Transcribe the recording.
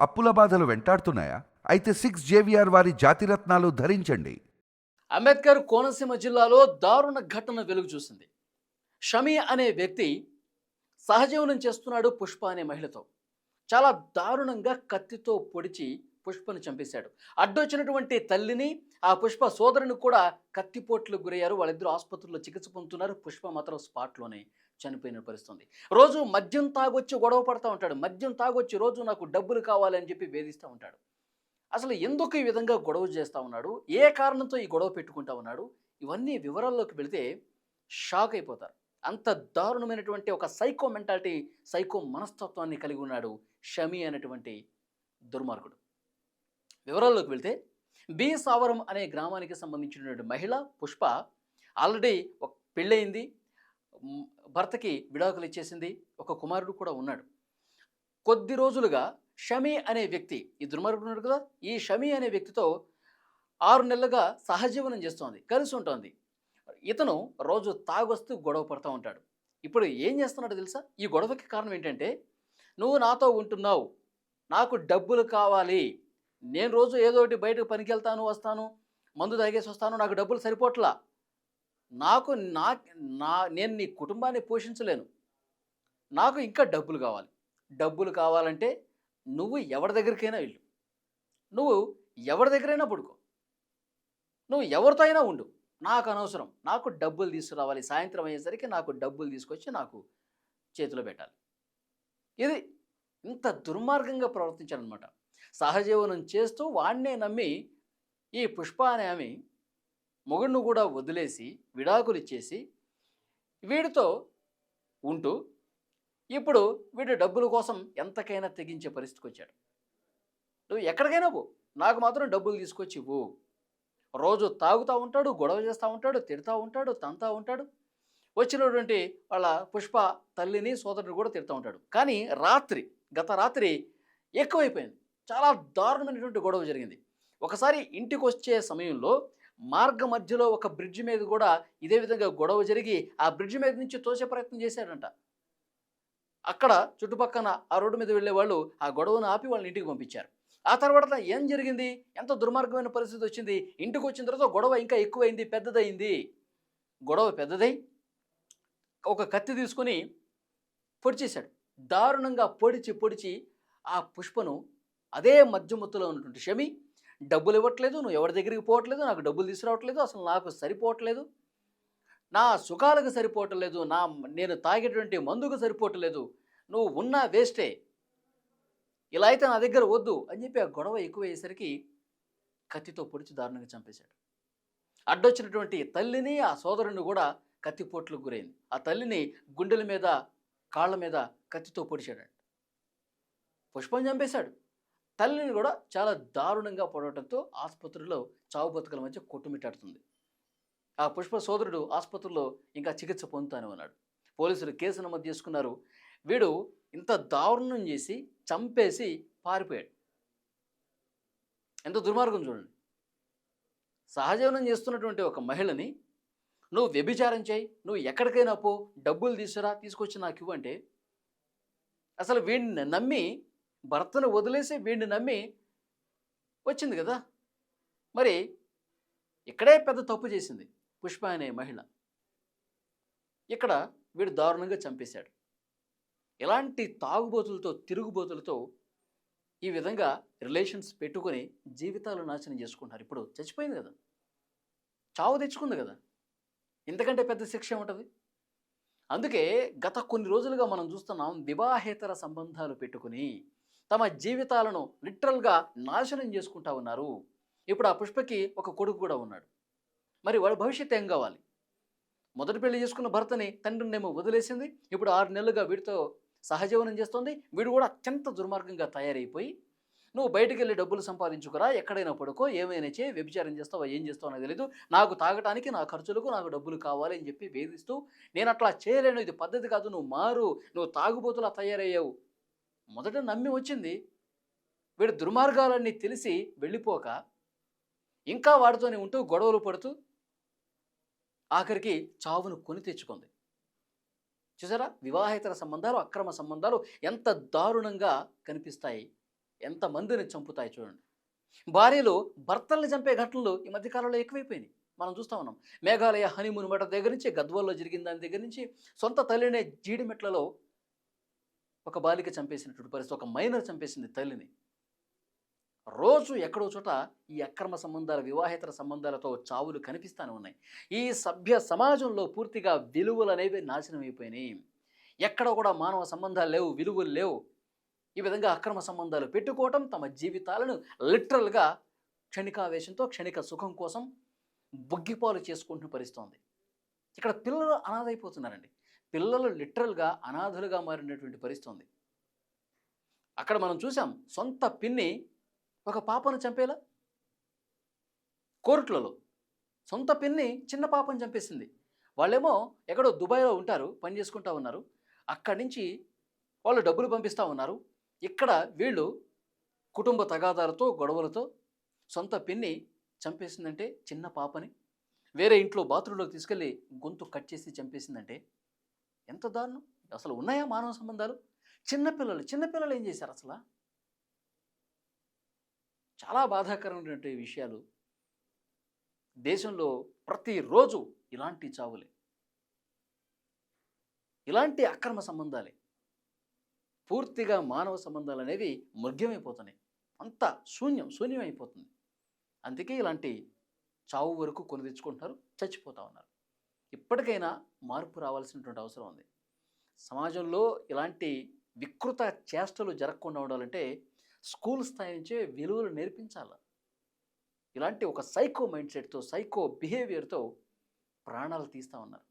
అప్పుల బాధలు వెంటాడుతున్నాయా? అయితే సిక్స్ జేవిఆర్ వారి జాతిరత్నాలు ధరించండి. అంబేద్కర్ కోనసీమ జిల్లాలో దారుణ ఘటన వెలుగు చూసింది. షమీ అనే వ్యక్తి సహజీవనం చేస్తున్నాడు పుష్ప అనే మహిళతో. చాలా దారుణంగా కత్తితో పొడిచి పుష్పను చంపేశాడు. అడ్డొచ్చినటువంటి తల్లిని ఆ పుష్ప సోదరుని కూడా కత్తిపోట్లు గురయ్యారు. వాళ్ళిద్దరూ ఆసుపత్రిలో చికిత్స పొందుతున్నారు. పుష్ప మాత్రం స్పాట్లోనే చనిపోయిన పరిస్థితుంది. రోజు మద్యం తాగొచ్చి గొడవ పడతా ఉంటాడు. మద్యం తాగొచ్చి రోజు నాకు డబ్బులు కావాలని చెప్పి వేధిస్తూ ఉంటాడు. అసలు ఎందుకు ఈ విధంగా గొడవ చేస్తూ ఉన్నాడు? ఏ కారణంతో ఈ గొడవ పెట్టుకుంటా ఉన్నాడు? ఇవన్నీ వివరాల్లోకి వెళితే షాక్ అయిపోతారు. అంత దారుణమైనటువంటి ఒక సైకో మెంటాలిటీ సైకో మనస్తత్వాన్ని కలిగి ఉన్నాడు షమి అనేటువంటి దుర్మార్గుడు. వివరాల్లోకి వెళ్తే బి సావరం అనే గ్రామానికి సంబంధించినటువంటి మహిళ పుష్ప ఆల్రెడీ ఒక పెళ్ళయింది. భర్తకి విడాకులు ఇచ్చేసింది. ఒక కుమారుడు కూడా ఉన్నాడు. కొద్ది రోజులుగా షమి అనే వ్యక్తి ఈ దుర్మార్గుడు ఉన్నాడు కదా ఈ షమి అనే వ్యక్తితో ఆరు నెలలుగా సహజీవనం చేస్తోంది కలిసి ఉంటుంది. ఇతను రోజు తాగొస్తూ గొడవ పడుతూ ఉంటాడు. ఇప్పుడు ఏం చేస్తున్నాడు తెలుసా? ఈ గొడవకి కారణం ఏంటంటే నువ్వు నాతో ఉంటున్నావు. నాకు డబ్బులు కావాలి. నేను రోజు ఏదో ఒకటి బయటకు పనికి వెళ్తాను వస్తాను మందు తాగేసి వస్తాను నాకు డబ్బులు సరిపోట్లా? నాకు నా నా నేను నీ కుటుంబాన్ని పోషించలేను. నాకు ఇంకా డబ్బులు కావాలి. డబ్బులు కావాలంటే నువ్వు ఎవరి దగ్గరికైనా వెళ్ళు. నువ్వు ఎవరి దగ్గరైనా పడుకో. నువ్వు ఎవరితో అయినా ఉండు. నాకు అనవసరం. నాకు డబ్బులు తీసుకురావాలి. సాయంత్రం అయ్యేసరికి నాకు డబ్బులు తీసుకొచ్చి నాకు చేతిలో పెట్టాలి. ఇది ఇంత దుర్మార్గంగా ప్రవర్తించాడనమాట సహజీవనం చేస్తూ వాణ్ణే నమ్మి ఈ పుష్ప అనే ఆమె మొగుడిని కూడా వదిలేసి విడాకులు ఇచ్చేసి వీడితో ఉంటూ ఇప్పుడు వీడు డబ్బుల కోసం ఎంతకైనా తెగించే పరిస్థితికి వచ్చాడు. నువ్వు ఎక్కడికైనా పో. నాకు మాత్రం డబ్బులు తీసుకొచ్చి ఇవ్వు. రోజు తాగుతూ ఉంటాడు గొడవ చేస్తూ ఉంటాడు తిడతా ఉంటాడు తంతా ఉంటాడు. వచ్చినటువంటి వాళ్ళ పుష్ప తల్లిని సోదరుడు కూడా తిడతా ఉంటాడు. కానీ రాత్రి గత రాత్రి ఎక్కువైపోయింది. చాలా దారుణమైనటువంటి గొడవ జరిగింది. ఒకసారి ఇంటికి వచ్చే సమయంలో మార్గ మధ్యలో ఒక బ్రిడ్జ్ మీద కూడా ఇదే విధంగా గొడవ జరిగి ఆ బ్రిడ్జ్ మీద నుంచి తోసే ప్రయత్నం చేశాడంట. అక్కడ చుట్టుపక్కన ఆ రోడ్డు మీద వెళ్ళే వాళ్ళు ఆ గొడవను ఆపి వాళ్ళని ఇంటికి పంపించారు. ఆ తర్వాత ఏం జరిగింది? ఎంత దుర్మార్గమైన పరిస్థితి వచ్చింది? ఇంటికి వచ్చిన తర్వాత గొడవ ఇంకా ఎక్కువైంది పెద్దదైంది గొడవ పెద్దదై ఒక కత్తి తీసుకొని పొడిచేశాడు. దారుణంగా పొడిచి పొడిచి ఆ పుష్పను అదే మధ్యమత్తులో ఉన్నటువంటి షమి డబ్బులు ఇవ్వట్లేదు నువ్వు ఎవరి దగ్గరికి పోవట్లేదు నాకు డబ్బులు తీసుకురావట్లేదు అసలు నాకు సరిపోవట్లేదు నా సుఖాలకు సరిపోవట్లేదు నా నేను తాగేటువంటి మందుకు సరిపోవట్లేదు నువ్వు ఉన్నా వేస్టే ఇలా అయితే నా దగ్గర వద్దు అని చెప్పి ఆ గొడవ ఎక్కువయ్యేసరికి కత్తితో పొడిచి దారుణంగా చంపేశాడు. అడ్డొచ్చినటువంటి తల్లిని ఆ సోదరుని కూడా కత్తిపోట్లకు గురైంది. ఆ తల్లిని గుండెల మీద కాళ్ళ మీద కత్తితో పొడిచాడు పుష్పం చంపేశాడు. తల్లిని కూడా చాలా దారుణంగా పొడవడంతో ఆసుపత్రిలో చావు బతుకుల మధ్య కొట్టుమిట్టాడుతుంది. ఆ పుష్ప సోదరుడు ఆసుపత్రిలో ఇంకా చికిత్స పొందుతానే ఉన్నాడు పోలీసులు కేసు నమోదు చేసుకున్నారు. వీడు ఇంత దారుణం చేసి చంపేసి పారిపోయాడు. ఎంత దుర్మార్గం చూడండి. సహజీవనం చేస్తున్నటువంటి ఒక మహిళని నువ్వు వ్యభిచారం చేయి నువ్వు ఎక్కడికైనా పో డబ్బులు తీసుకురా తీసుకొచ్చి నాకు ఇవ్వంటే అసలు వీడిని నమ్మి భర్తను వదిలేసి వీడిని నమ్మి వచ్చింది కదా. మరి ఇక్కడే పెద్ద తప్పు చేసింది పుష్ప అనే మహిళ. ఇక్కడ వీడు దారుణంగా చంపేశాడు. ఇలాంటి తాగుబోతులతో తిరుగుబోతులతో ఈ విధంగా రిలేషన్స్ పెట్టుకొని జీవితాలు నాశనం చేసుకుంటారు ఇప్పుడు చచ్చిపోయింది కదా. చావు తెచ్చుకుంది కదా. ఇంతకంటే పెద్ద శిక్ష ఉంటుంది అందుకే గత కొన్ని రోజులుగా మనం చూస్తున్నాం వివాహేతర సంబంధాలు పెట్టుకుని తమ జీవితాలను లిటరల్గా నాశనం చేసుకుంటా ఉన్నారు. ఇప్పుడు ఆ పుష్పకి ఒక కొడుకు కూడా ఉన్నాడు. మరి వాడు భవిష్యత్తు ఏం కావాలి? మొదటి పెళ్ళి చేసుకున్న భర్తని తండ్రినేమో వదిలేసింది. ఇప్పుడు ఆరు నెలలుగా వీడితో సహజీవనం చేస్తుంది. వీడు కూడా అత్యంత దుర్మార్గంగా తయారైపోయి నువ్వు బయటికి వెళ్ళి డబ్బులు సంపాదించుకురా ఎక్కడైనా పడుకో ఏమైనా చేయి వ్యభిచారం చేస్తావా ఏం చేస్తావు నాకు తెలియదు నాకు తాగటానికి నా ఖర్చులకు నాకు డబ్బులు కావాలి అని చెప్పి వేధిస్తూ నేను అట్లా చేయలేను ఇది పద్ధతి కాదు నువ్వు మారు నువ్వు తాగుబోతులా తయారయ్యావు. మొదట నమ్మి వచ్చింది వీడు దుర్మార్గాలన్నీ తెలిసి వెళ్ళిపోక ఇంకా వాడితోనే ఉంటూ గొడవలు పడుతూ ఆఖరికి చావును కొని తెచ్చుకుంది. చూసారా? వివాహేతర సంబంధాలు అక్రమ సంబంధాలు ఎంత దారుణంగా కనిపిస్తాయి ఎంతమందిని చంపుతాయి చూడండి. భార్యలు భర్తల్ని చంపే ఘటనలు ఈ మధ్యకాలంలో ఎక్కువైపోయినాయి. మనం చూస్తా ఉన్నాం. మేఘాలయ హనీమూన్ మఠ దగ్గర నుంచి గద్వాల్లో జరిగిన దాని దగ్గర నుంచి సొంత తల్లినే జీడిమెట్లలో ఒక బాలిక చంపేసినటువంటి పరిస్థితి ఒక మైనర్ చంపేసింది తల్లిని. రోజు ఎక్కడో చోట ఈ అక్రమ సంబంధాల వివాహేతర సంబంధాలతో చావులు కనిపిస్తూనే ఉన్నాయి. ఈ సభ్య సమాజంలో పూర్తిగా విలువలు అనేవి నాశనం అయిపోయినాయి. ఎక్కడ కూడా మానవ సంబంధాలు లేవు విలువలు లేవు. ఈ విధంగా అక్రమ సంబంధాలు పెట్టుకోవటం తమ జీవితాలను లిటరల్గా క్షణికావేశంతో క్షణిక సుఖం కోసం బుగ్గిపాలు చేసుకుంటున్న పరిస్థితుంది ఇక్కడ పిల్లలు అనాథైపోతున్నారండి పిల్లలు లిటరల్గా అనాథలుగా మారినటువంటి పరిస్థితి ఉంది. అక్కడ మనం చూసాం సొంత పిన్ని ఒక పాపను చంపేలా? కోర్టులలో సొంత పిన్ని చిన్న పాపను చంపేసింది. వాళ్ళేమో ఎక్కడో దుబాయ్లో ఉంటారు పని చేసుకుంటా ఉన్నారు. అక్కడి నుంచి వాళ్ళు డబ్బులు పంపిస్తూ ఉన్నారు. ఇక్కడ వీళ్ళు కుటుంబ తగాదాలతో గొడవలతో సొంత పిన్ని చంపేసిందంటే చిన్న పాపని వేరే ఇంట్లో బాత్రూంలోకి తీసుకెళ్ళి గొంతు కట్ చేసి చంపేసిందంటే ఎంత దారుణం? అసలు ఉన్నాయా మానవ సంబంధాలు? చిన్నపిల్లలు చిన్నపిల్లలు ఏం చేశారు అసలు? చాలా బాధాకరమైనటువంటి విషయాలు. దేశంలో ప్రతిరోజు ఇలాంటి చావులే. ఇలాంటి అక్రమ సంబంధాలే. పూర్తిగా మానవ సంబంధాలు అనేవి మృగ్యమైపోతున్నాయి. అంత శూన్యం శూన్యం అయిపోతుంది అందుకే ఇలాంటి చావు వరకు కొని తెచ్చుకుంటున్నారు చచ్చిపోతా ఉన్నారు. ఇప్పటికైనా మార్పు రావాల్సినటువంటి అవసరం ఉంది. సమాజంలో ఇలాంటి వికృత చేష్టలు జరగకుండా ఉండాలంటే స్కూల్ స్థాయి నుంచే విలువలు నేర్పించాలి. ఇలాంటి ఒక సైకో మైండ్ సెట్తో సైకో బిహేవియర్తో ప్రాణాలు తీస్తూ ఉన్నారు.